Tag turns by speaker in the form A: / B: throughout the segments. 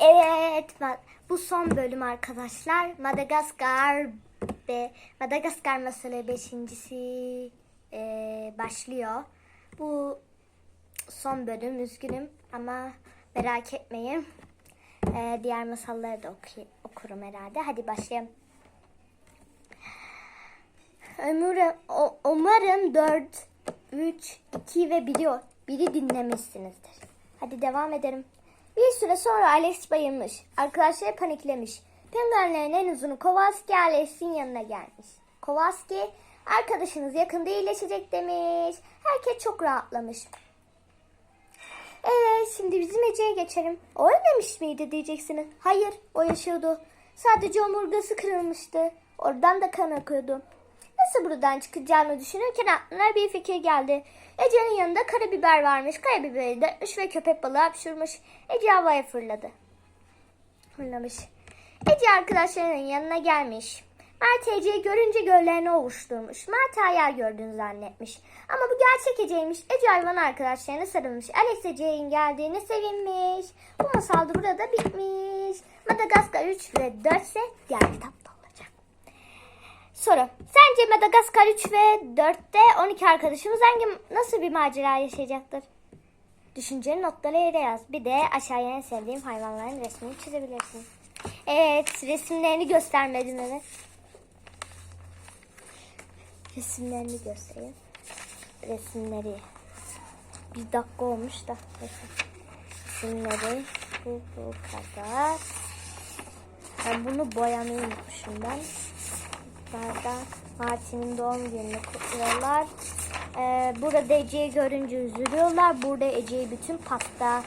A: Evet, bu son bölüm arkadaşlar. Madagaskar ve Madagaskar masalı beşincisi eee, başlıyor. Bu son bölüm, üzgünüm ama merak etmeyin. Eee, diğer masalları da oku- okurum herhalde. Hadi başlayalım. Umarım, umarım 4, 3, 2 ve 1'i biri dinlemişsinizdir. Hadi devam edelim. Bir süre sonra Alex bayılmış. Arkadaşları paniklemiş. Penguenlerin en uzunu Kowalski Alex'in yanına gelmiş. Kowalski, arkadaşınız yakında iyileşecek demiş. Herkes çok rahatlamış. Evet, şimdi bizim Ece'ye geçelim. O ölmemiş miydi diyeceksiniz. Hayır, o yaşıyordu. Sadece omurgası kırılmıştı. Oradan da kan akıyordu. Nasıl buradan çıkacağını düşünürken aklına bir fikir geldi. Ece'nin yanında karabiber varmış. Karabiberi dökmüş ve köpek balığı hapşurmuş. Ece havaya fırladı. Fırlamış. Ece arkadaşlarının yanına gelmiş. Mert Ece'yi görünce göllerini ovuşturmuş. Mert hayal gördüğünü zannetmiş. Ama bu gerçek Ece'ymiş. Ece hayvan arkadaşlarına sarılmış. Alex Ece'nin geldiğine sevinmiş. Bu masal da burada bitmiş. Madagaskar 3 ve 4 ise diğer kitapta. Soru. Sence Madagaskar 3 ve 4'te 12 arkadaşımız hangi nasıl bir macera yaşayacaktır? Düşünceni notlara yere yaz. Bir de aşağıya en sevdiğim hayvanların resmini çizebilirsin. Evet, resimlerini göstermedin evet. Resimlerini göstereyim. Resimleri. Bir dakika olmuş da. Resimleri bu, bu kadar. Ben bunu boyamayı unutmuşum ben. Burada Martin'in doğum gününü kutluyorlar. Ee, burada Ece'yi görünce üzülüyorlar. Burada Ece'yi bütün pasta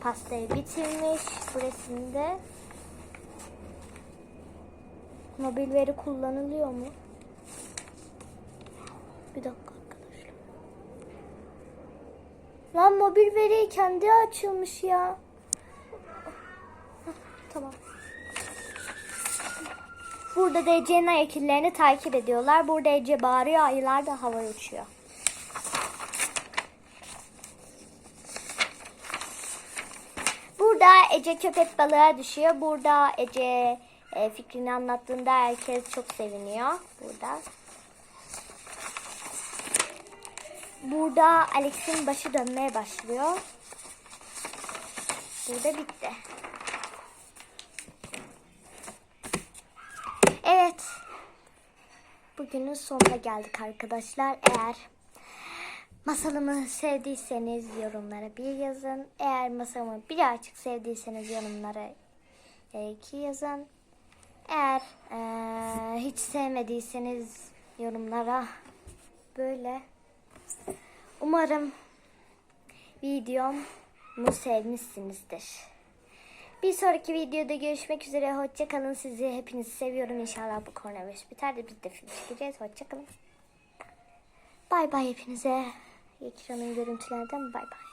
A: pastayı bitirmiş bu. Mobil veri kullanılıyor mu? Bir dakika arkadaşlar. Lan mobil veri kendi açılmış ya. Burada da Ece'nin ayak takip ediyorlar. Burada Ece bağırıyor, ayılar da havaya uçuyor. Burada Ece köpek balığa düşüyor. Burada Ece e, fikrini anlattığında herkes çok seviniyor. Burada. Burada Alex'in başı dönmeye başlıyor. Burada bitti. Evet. Bugünün sonuna geldik arkadaşlar. Eğer masalımı sevdiyseniz yorumlara bir yazın. Eğer masalımı birazcık sevdiyseniz yorumlara e, iki yazın. Eğer e, hiç sevmediyseniz yorumlara böyle. Umarım videomu sevmişsinizdir. Bir sonraki videoda görüşmek üzere. Hoşçakalın. Sizi hepinizi seviyorum. İnşallah bu koronavirüs biter de biz de film çekeceğiz. Hoşçakalın. Bay bay hepinize. Ekranın görüntülerden bay bay.